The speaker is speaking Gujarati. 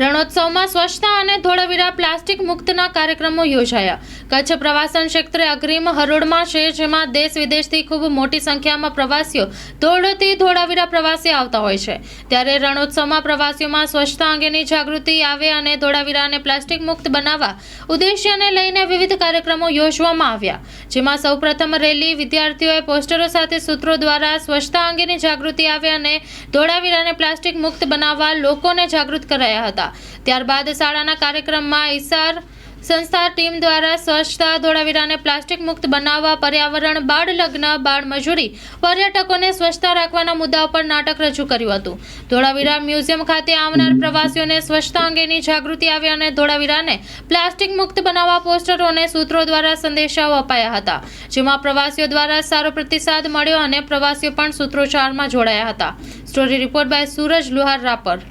રણોત્સવમાં સ્વચ્છતા અને ધોળાવીરા પ્લાસ્ટિક મુક્તના કાર્યક્રમો યોજાયા. કચ્છ પ્રવાસન ક્ષેત્રે અગ્રીમ હરોળમાં છે, જેમાં દેશ વિદેશથી ખૂબ મોટી સંખ્યામાં પ્રવાસીઓ ધોળથી ધોળાવીરા પ્રવાસી આવતા હોય છે. ત્યારે રણોત્સવમાં પ્રવાસીઓમાં સ્વચ્છતા અંગેની જાગૃતિ આવે અને ધોળાવીરાને પ્લાસ્ટિક મુક્ત બનાવવા ઉદ્દેશ્યને લઈને વિવિધ કાર્યક્રમો યોજવામાં આવ્યા. જેમાં સૌપ્રથમ રેલી વિદ્યાર્થીઓએ પોસ્ટરો સાથે સૂત્રો દ્વારા સ્વચ્છતા અંગેની જાગૃતિ આવે અને ધોળાવીરાને પ્લાસ્ટિક મુક્ત બનાવવા લોકોને જાગૃત કરાયા હતા. ત્યારબાદ શાળાના કાર્યક્રમમાં ઈસાર સંસ્થા ટીમ દ્વારા સ્વચ્છતા ધોળાવીરાને પ્લાસ્ટિક મુક્ત બનાવવા, પર્યાવરણ, બાળ લગ્ન, બાળ મજૂરી, પર્યટકોને સ્વચ્છતા રાખવાના મુદ્દા પર નાટક રજૂ કર્યું હતું. ધોળાવીરા મ્યુઝિયમ ખાતે આવનાર પ્રવાસીઓને સ્વચ્છતા અંગેની જાગૃતિ આવી અને ધોળાવીરાને પ્લાસ્ટિક મુક્ત બનાવવા પોસ્ટરો અને સૂત્રો દ્વારા સંદેશાઓ અપાયા હતા, જેમાં પ્રવાસીઓ દ્વારા સારો પ્રતિસાદ મળ્યો અને પ્રવાસીઓ પણ સૂત્રોચ્ચારમાં જોડાયા હતા. Story report by Suraj Luhar Rapar.